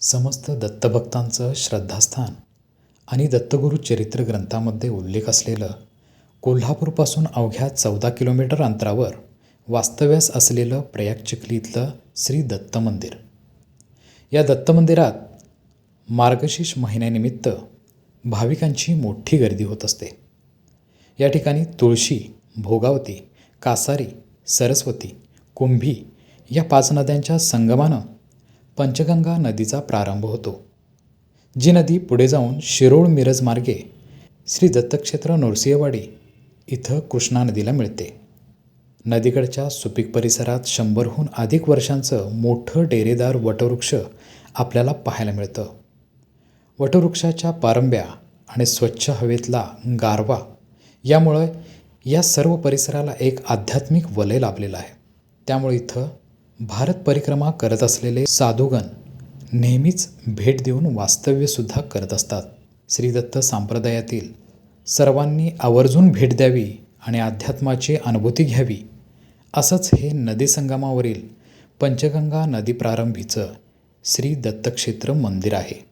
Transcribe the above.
समस्त दत्तभक्तांचं श्रद्धास्थान आणि दत्तगुरू चरित्र ग्रंथामध्ये उल्लेख असलेलं कोल्हापूरपासून अवघ्या चौदा किलोमीटर अंतरावर वास्तव्यास असलेलं प्रयाग चिखली इथलं श्री दत्त मंदिर. या दत्त मंदिरात मार्गशीर्ष महिन्यानिमित्त भाविकांची मोठी गर्दी होत असते. या ठिकाणी तुळशी भोगावती कासारी सरस्वती कुंभी या पाच नद्यांच्या संगमानं पंचगंगा नदीचा प्रारंभ होतो जी नदी पुढे जाऊन शिरोळ मिरज मार्गे श्री दत्तक्षेत्र नरसिंहवाडी इथं कृष्णा नदीला मिळते. नदीकडच्या सुपीक परिसरात शंभरहून अधिक वर्षांचं मोठं डेरेदार वटवृक्ष आपल्याला पाहायला मिळतं. वटवृक्षाच्या पारंब्या आणि स्वच्छ हवेतला गारवा यामुळं या सर्व परिसराला एक आध्यात्मिक वलय लाभलेलं आहे. त्यामुळे इथं भारत परिक्रमा करत असलेले साधुगण नेहमीच भेट देऊन वास्तव्यसुद्धा करत असतात. श्रीदत्त संप्रदायातील सर्वांनी आवर्जून भेट द्यावी आणि अध्यात्माची अनुभूती घ्यावी असंच हे नदीसंगमावरील पंचगंगा नदीप्रारंभीचं श्री दत्तक्षेत्र मंदिर आहे.